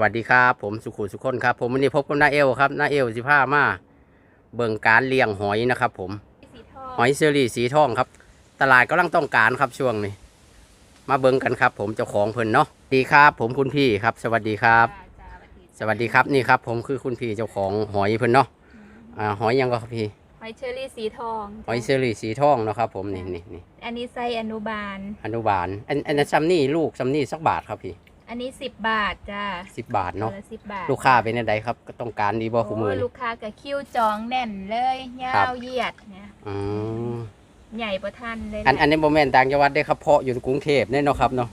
วัสดีครับ ผมสุขุสุขคนครับ ผมวันนี้พบกับน้าเอลครับน้าเอลสิผ้ามาเบิ่งการเลี้ยงหอยนะครับ ผมสีทองหอยเซอรี่สีทองครับ ตลาดกำลังต้องการครับช่วงนี้ มาเบิ่งกันครับ ผมเจ้าของเพิ่นเนาะดีครับ ผมคุณพี่ครับ สวัสดีครับจ้าจ้าสวัสดีสวัสดีครับนี่ครับ ผมคือคุณพี่เจ้าของหอยเพิ่นเนาะอ่าหอยยังก็ครับพี่หอยเชอรี่สีทองหอยเซอรี่สีทองเนาะครับ ผมนี่นี่นี่อันนี้ไซส์อนุบาล อนุบาลอันอันนั้นซัมนี่ลูกซัมนี่สักบาทครับพี่ อันนี้สิบบาทจ้าสิบบาทเนาะตัวละสิบบาทลูกค้าเป็นยังไงครับก็ต้องการดีบ่คู่มือโอ้นี่ลูกค้ากับคิ้วจองแน่นเลยยาครับวเหยียดเนี่ยอืมใหญ่ประทันเลยอันแหละอันนี้โมเมนต์ต่างจังหวัดได้ครับเพาะอยู่กรุงเทพเนี่ยเนาะครับเนาะ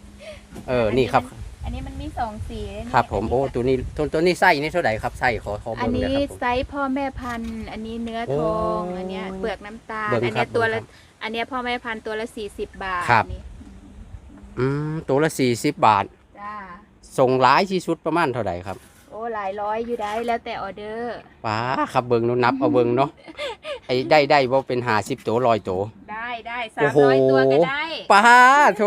เออนี่ครับ อันนี้มันมีสองสีเลยนี่ครับผมโอ้ตัวนี้ตัวตัวนี้ไส้นี่เท่าไหร่ครับไส้ขอขออันเบิ่งเลยนี้ครับผมไซส์พ่อแม่พันธุ์อันนี้เนื้อทองโอ้อันเนี้ยเปลือกน้ำตาลเบิ่งอันครัเนี้บยตัวละเบิ่งครับอันเนี้ยพ่อแม่พันธุ์ตัวละสี่สิบบาทครับนี่อืมตัวละสี่สิบบาท จ้าส่งหลายที่สุดประมาณเท่าไหร่ครับ โอ้หลายร้อยอยู่ได้แล้วแต่ออเดอร์ป้าครับเบิ่งนูนับเอาเบิ่งเนาะไอ้ได้ได้บ่เป็นหาสิบตัวลอยตัวได้ได้สาโอ้มโหร้อยตัวก็ได้ป้าโถ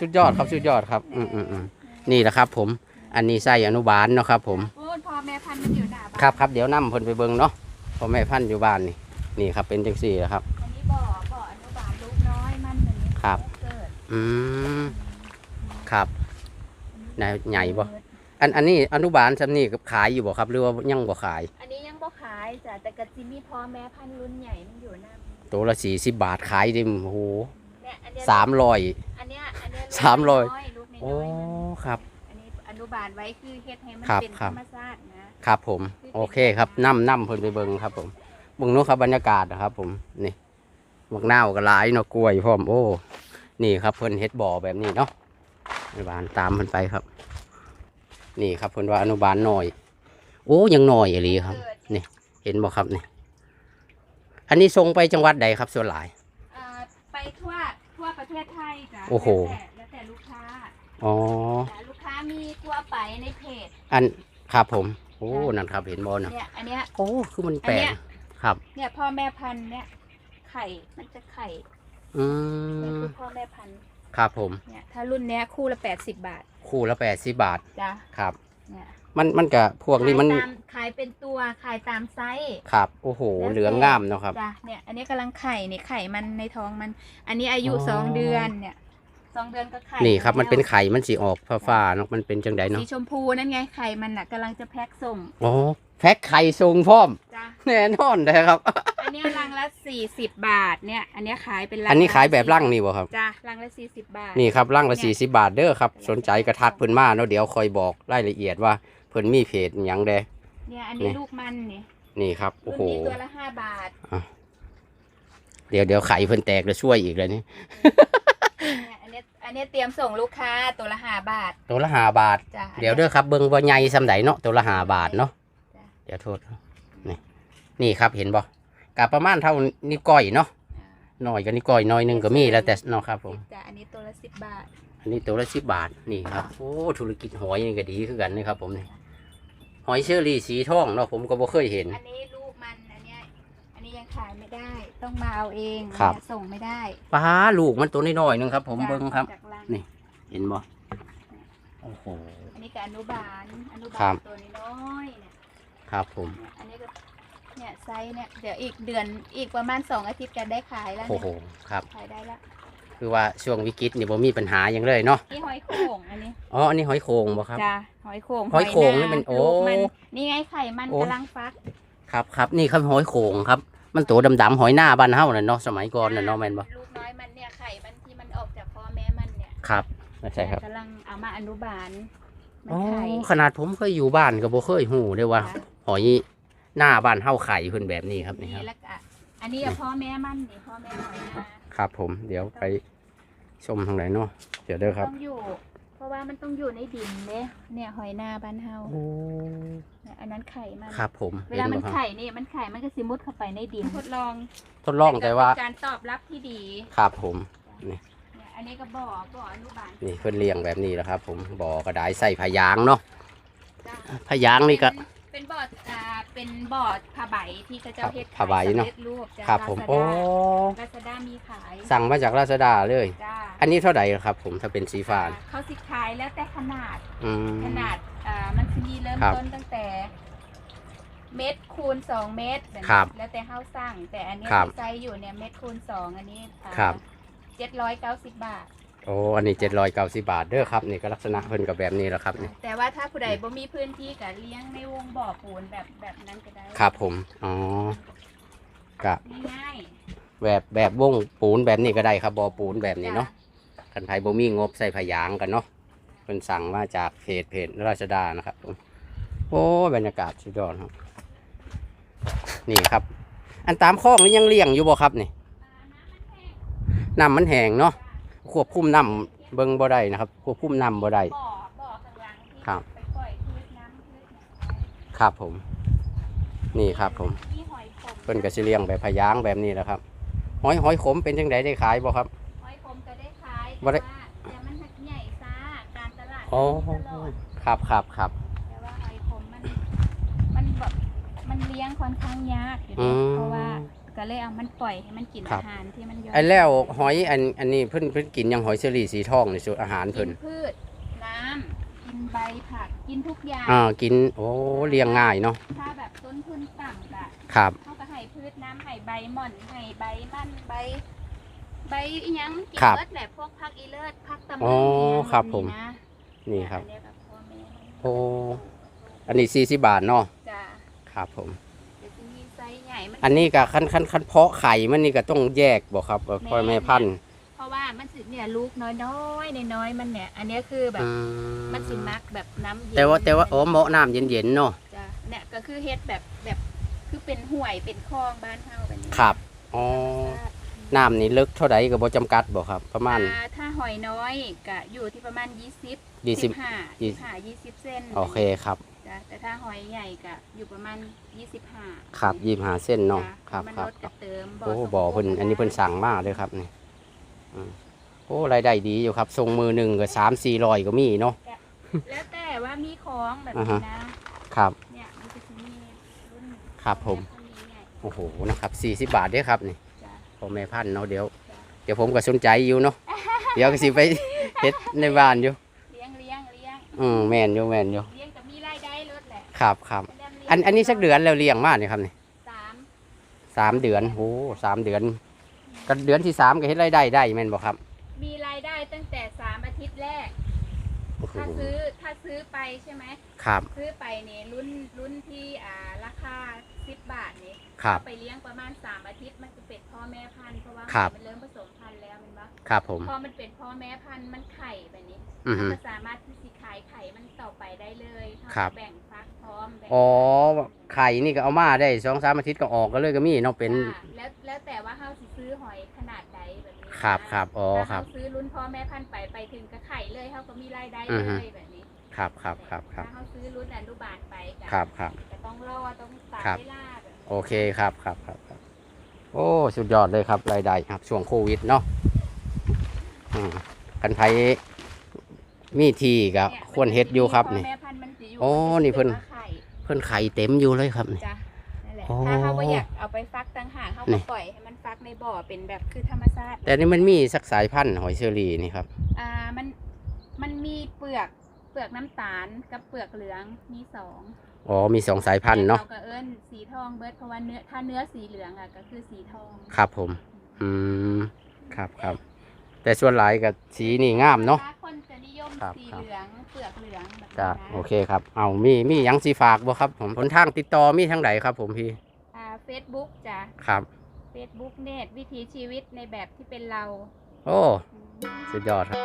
สุดยอดครับสุดยอดครับ อืมอืมอืมนี่แหละครับ ผม อันนี้ไส้อนุบาลเนาะครับ ผมพูดพ่อแม่พันธุ์มันอยู่หน้าบ้านครับครับเดี๋ยวนํเพิ่นไปเบิ่งเนาะพ่อแม่พันธุ์อยู่บ้านนี่นี่ครับเป็นจังซี่แหละครับ อันนี้บ่อบ่ออนุบาลลูกน้อยมันอันนี้ครับ เกิดอืมครับ นายใหญ่บ่อันอันนี้อนุบาลซำนี่ก็ขายอยู่บ่ครับ หรือว่ายังบ่ขาย อันนี้ยังบ่ขายจ้ะแต่กะจิมีพ่อแม่พันธุ์รุ่นใหญ่มันอยู่หน้าตัวละสี่สิบบาทขายดิมโอ้โหเนี่ยอันเนี้ยสามร้อย อันเนี้ยอันเนี้ยลูกสามร้อยน้ลูกน้โอ้อยๆมันครับ อันนี้อนุบาลไว้คือเฮ็ดให้มันครับเป็นครัธรบรมชาตินะครับผม โอเคครับนํนํเพิ่นไปเบิ่งครับ ผมเบิ่งนู้นครับบรรยากาศนะครับ ผมนี่มักนาวก็หลายเนาะกล้วยพร้อมโอ้นี่ครับเพิ่นเฮ็ดบ่อแบบนี้เนาะ อนุบาลตามเพิ่นไปครับ นี่ครับเพิ่นว่าอนุบาลน้อย โอ้ยังน้อยอีหลีครับเกิดนี่เห็นบ่ครับนี่อันนี้ส่งไปจังหวัดใดครับส่วนหลายอ่าไปทั่วทั่วประเทศไทยจ้ะโอ้โห แล้วแต่แล้วแต่ลูกค้าอ๋อแต่ลูกค้ามีทั่วไปในเพจ อันครับผม โอ้นั่นครับเห็นบอลนะเนี่ยอันเนี้ย โอ้คือมันแปลอันเนี้กย ครับ เนี่ยพ่อแม่พันธุ์เนี่ยไข่มันจะไข่อืเนี่ยมคือพ่อแม่พันธุ์ ครับผม เนี่ยถ้ารุ่นเนี้ยคู่ละแปดสิบบาทคู่ละแปดสิบบาทจ้ะครับ เนี่ยมันมันกับพวกนี้มันขายตามขายเป็นตัวขายตามไซส์ครับโอ้โหแล้วแต่เหลืองงามเนาะครับ จ้ะเนี่ยอันนี้กำลังไข่เนี่ยไข่มันในท้องมัน อันนี้อายุอ๋อ สองเดือนเนี่ยสองเดือนก็ไข่นี่ครับมันเป็นแล้วไข่มันสีออกฟ้าๆเนาะมันเป็นจังไดสีเนาะชมพูนั่นไงไข่มันน่ะกำลังจะแพ็คส่งโอ้ แพ็คไข่ทรงพร้อม จ้ะแน่นอนเลยครับ อันเนี้ยรังละสี่สิบบาทเนี่ย อันเนี้ยขายเป็นรังอันนี้ขายแบบละร่างนี่บ่ครับ จ้ะรังละสี่สิบบาท นี่ครับร่างละเนี่สี่ยสิบบาทเด้อครับ สนใจกระทักเพิ่นมาเนาะเดี๋ยวคอยบอกรายละเอียดว่าเพิ่นมีเพจหยังแดเนี่ยอันนี้นี่ลูกมันเนี่ยนี่ครับโอ้รุ่นโห นี้ตัวละห้าบาทเดี๋ยวเดี๋ยวไข่เพิ่นแตกแล้วช่วยอีกเลยนี่เนี่ยอันเนี้ยอันเนี้ยเตรียมส่งลูกค้าตัวละห้าบาทตัวละห้าบาท จ้ะเดี๋ยวเด้อครับเบิ่งว่าใหญ่ซำใดเนาะตัวละห้าบาทเนาะจ้ะ เดี๋ยวโทษนี่นี่ครับเห็นบ่กะประมาณเท่านิ้วก้อยเนาะอ่าหน่อยก็นิ้วก้อยหน้อยหนึงก็มีแล้วแต่เนาะครับผมจ้ะอันนี้ตัวละสิบบาท อันนี้ตัวละสิบบาทนี่ครับโอ้ธุรกิจหอยนี่ก็ดีคือกันนะครับผมนี่หอยเชอรี่สีทองเนาะผมก็บ่เคยเห็น อันนี้ลูกมันอันเนี้ยอันนี้ยังขายไม่ได้ ต้องมาเอาเองครับ เนี่ยส่งไม่ได้ปลาลูกมันตัวน้อยๆหนึงครับ ผมจ้ะเบิ่งครับ จากรังนี่ เห็นบ่โอ้โห อันนี้ก็อนุบาลอนุครับาบลตัวน้อยๆเนี่ย ครับผมเนี่ยอันนี้ก็เนี่ยไซส์เนี่ยเดี๋ยวอีกเดือนอีกประมาณสองอาทิตย์กันได้ขายแล้วโอ้เนี่ยโหครับ ขายได้แล้วคือว่าช่วงวิกฤตนี่บ่มีปัญหาหยังเลยเนาะนี่หอยโข่งอันนี้อ๋ออันนี้หอยโข่งบ่ครับ จ้าหอยโข่งหอยโข่งานี่มันโอ้ลูกมันนี่ไงไข่มันโอ้ กำลังฟักครับครับนี่ครับหอยโข่งครับ มันตัวดำๆหอยหน้าบ้านเฮาน่ะเนาะสมัยก่อนน่ะเนาะแม่นบ่ลูกน้อยมันเนี่ยไข่มันที่มันออกจากพ่อแม่มันเนี่ยครับใช่ครับกำลังเอามาอนุบาลมันอ๋อไข่ ขนาดผมเคยอยู่บ้านก็บ่เคยฮู้ได้ว่า จ้ะ หอยหน้าบ้านเฮาไข่เพิ่นแบบนี้ครับนี่ครับ แล้วก็อันนี้อะพ่อแม่มันนี่พ่อแม่หอยนาครับผมเดี๋ยวไปชมทางไหนเนาะเดี๋ยวเด้อครับ ต้องอยู่ เพราะว่ามันต้องอยู่ในดินเนี่ยเนี่ยหอยนาบ้านเฮาโอ้เนี่ยอันนั้นไข่มันครับผมเวลามันห็บ่ครับไข่นี่มันไข่มันก็สิมุดเข้าไปในดินทดลองทดลองแต่ว่าเป็นการตอบรับที่ดีครับผมเนี่ยอันนี้ก็บ่อบ่ออนุบาลนี่เพิ่นเลี้ยงแบบนี้แหละครับ ผมบ่อกระดายใส่พะยางเนาะจ้ะพะยางนี่ก็ เป็ นบ่ออ่าเป็นบ่อผ้าใบที่เขาเจ้าเฮ็ดผ้าใบเนอะสำร็จรูปจ้ะครับผมโอ้ ลาซาด้ามีขายสั่งมาจากราชดาเลย จ้าอันนี้เท่าไหร่ครับผมถ้าเป็นสีฟ้าเขาสิขายแล้วแต่ขนาด อืม ขนาดอ่ามันจะมีเริ่มครับต้นตั้งแต่ เม็ดคูณสองเม็ดแบบนี้ครับแล้วแต่เฮาสั่ง แต่อันเนี้ยครับที่ไซส์อยู่เนี่ยเม็ดคูณสองอันนี้ครับ เจ็ดร้อยเก้าสิบบาท โอ้อันนี้เจ็ดร้อยเก้าสิบาทเด้อครับนี่ก็ลักษณะเพิ่นกับแบบนี้แหละครับนี่แต่ว่าถ้าผู้ใดบ่มีพื้นที่ก็เลี้ยงในวงบ่อปูนแบบแบบนั้นก็ได้ครับผมอ๋อกะง่ายแบบแบบวงปูนแบบนี้ก็ได้ครับบอปูนแบบๆนี้เนาะคันไผบ่มีงบใส่ผยางกันเนาะเพิ่นสั่งมาจากเพจเพจราชดานะครับผมโอ้บรรยากาศสุดยอดครับ นี่ครับ อันตามคลองนี่ยังเลี้ยงอยู่บ่ครับนี่น้ำมันแห้งเนาะ ควบคุมน้ำเบิ่งบ่ได้นะครับ ควบคุมน้ำบ่ได้ บ่อบ่อข้างหลังที่ครับ ไปปล่อยพืชน้ำพืชเนี่ยครับผม นี่ครับผมมีหอยขมเพิ่นก็สิเลี้ยงแบบพะยางแบบนี้แหละครับ หอยหอยขมเป็นจังไดได้ขายบ่ครับ หอยขมก็ได้ขายบ่ได้ แต่ว่าแต่มันหักใหญ่ซ่าการตลาดอ๋อมีตลอดครับครับครับแต่ว่าหอยขมมันมันแบบมันเลี้ยงค่อนข้างยากอยู่อืนะมเพราะว่า ก็เลยเอามันปล่อยให้มันกินครับ อาหารที่มันย่อยไอ้แล้วหอยอันอันนี้เพิ่นเพิ่นกินหยังหอยเชอรี่สีทองในสูตรอาหารกิเพิ่นนพืชน้ำกินใบผักกินทุกอย่าง อ่ากินโอ้เลี้ยงง่ายเนาะถ้าแบบต้นทุนต่ำก็ครับเขาก็ให้พืชน้ำให้ใบหม่อนให้ใบมันใบ ใบอีหยังมันกินครับเบิดแหละพวกผักอีเลิศผักตำอ๋อลึงอีหยังครับแผม นะนี่ครับ อัเยกับพ่อแม่โอ้อันนี้40บาทเนาะจ้ะครับผม มันอันนี้ก็คันคันคันเพาะไข่มันนี่ก็ต้องแยกบ่ครับว่าพ่อแม่พันธุ์เพราะว่ามันสิเนี่ยลูกน้อยน้อยๆน้อยๆมันเนี่ย อันเนี้ยคือแบบอืมันสิมักแบบน้ำเย็นแต่ว่าแต่ว่าโอ้เหมาะน้ำเย็นๆเนาะจ้ะเนี่ยก็คือเฮ็ดแบบแบบคือเป็นห่วยเป็นคลองบ้านเฮาแบบนี้ครับอ๋อน้ำนี่ลึกเท่าใดก็บ่จำกัดบ่ครับ ประมาณ อ่าถ้าหอยน้อยก็อยู่ที่ประมาณ 20 20 15 15 20เส้นโอเคครับจ้ะ แต่ถ้าหอยใหญ่ก็อยู่ประมาณ25ครับ25เส้นเนาะจ้ครับมันครัลบดกับเติมโอ้สมบ่อเพิ่นอันนี้เพิ่นสั่งมาเด้อครับนี่อืมโอ้รายได้ดีอยู่ครับทรงมือหนึ่งก็สามสี่ร้อยก็มีเนาะแล้วแต่ว่ามีของแบบอ่านี้ฮะนะครับเนี่ยมันจะมีรุ่นครับผมรุ่นนี้ไงโอ้โหนะครับสี่สิบบาทเด้อครับนี่จ้ะพ่อแม่พันธุ์เนาะเดี๋ยว เดี๋ยวผมก็สนใจอยู่เนาะเดี๋ยวก็สิไปเฮ็ดในบ้านอยู่เลี้ยงเลี้ยงเลี้ยงอืมแม่นอยู่แม่นอยู่เลี้ยงกับมีรายได้ลดแหละ ครับครับเลี้ยงเลี้ยงอันอันนี้สักเดือนแล้วเลี้ยงมาเนี่ยครับนี่สามสามเดือนโอ้สามเดือนก็เดือนที่สามก็เฮ็ดรายได้ได้แม่นบ่ครับ มีรายได้ตั้งแต่สามอาทิตย์แรกโอ้โหถ้าซื้อถ้าซื้อไปใช่ไหมครับ ซื้อไปเนี่ยรุ่นรุ่นที่อ่าราคาสิบบาทเนี่ยครับเอาไปเลี้ยงประมาณสามอาทิตย์มันจะเป็นพ่อแม่พันธุ์เพราะว่าครับมันเริ่มผสมพันธุ์แล้วมันว่า ครับผม พอมันเป็นพ่อแม่พันธุ์มันไข่แบบนี้อือฮึ มันก็สามารถที่สิขายไข่มันต่อไปได้เลยถ้าครับ แบ่งฟักพร้อมแบ่งอ๋อไข่นี่ก็เอามาได้สองสามอาทิตย์ก็ออกก็เลยก็มีเนาะเป็นจ้ะแล้วแล้วแต่ว่าเฮาสิซื้อหอยขนาดใดแบบนี้ครับนะครับอ๋อถ้าครัเฮาบ ซื้อรุ่นพ่อแม่พันธุ์ไปไปถึงก็ไข่เลยเฮาก็มีรายได้อืเลอฮึ ยแบบนี้ครับครับครับครับ ถ้าเฮาซื้อรุ่นอนุบาลไปก็ครับครับ ก็ต้องรอต้องตากครับ เวลาแบบนี้ โอเคครับครับครับครับ โอ้ สุดยอดเลยครับรายได้ครับช่วงโควิดเนาะอืม กันไผมีทีก็นี่ยควรเฮ็ดอยู่ครับพ่นี่ แม่พันธุ์มันสิอยู่โอ้นี่เพิ่นมัจะป็ว่าไข่เพิ่นไข่เต็มอยู่เลยครับนี่ จ้ะนั่นแหละอ๋อถ้าเขาว่าอยากเอาไปฟักต่างหากเขานี่ ก็ปล่อยให้มันฟักในบ่อเป็นแบบคือธรรมชาติแต่นี่มันมีสักสายพันธุ์หอยเชอรี่นี่ครับ อ่ามันมันมีเปลือกเปลือกน้ำตาลกับเปลือกเหลืองมีสองอ๋อมีสองสายพันธุ์เนาะก็เอิ้นสีทองเบิร์ดเพราะว่าเนื้อถ้าเนื้อสีเหลืองอะก็คือสีทอง ครับผม อืม ครับครับ แต่ส่วนหลายกับสีนี่งามเนาะถ้คนจะนิยมครับ สีครับเหลืองเปลือกเหลืองแบบจ้ะนี้นะโอเคครับ เอามีมีหยังสีฝากบ่ครับ ผมผลทางติดต่อมีทางไหนครับ ผมพี่อ่าเฟซบุ๊กจ้ะครับ เฟซบุ๊กเน็ตวิถีชีวิตในแบบที่เป็นเราโอ้ อืม สุดยอดครับ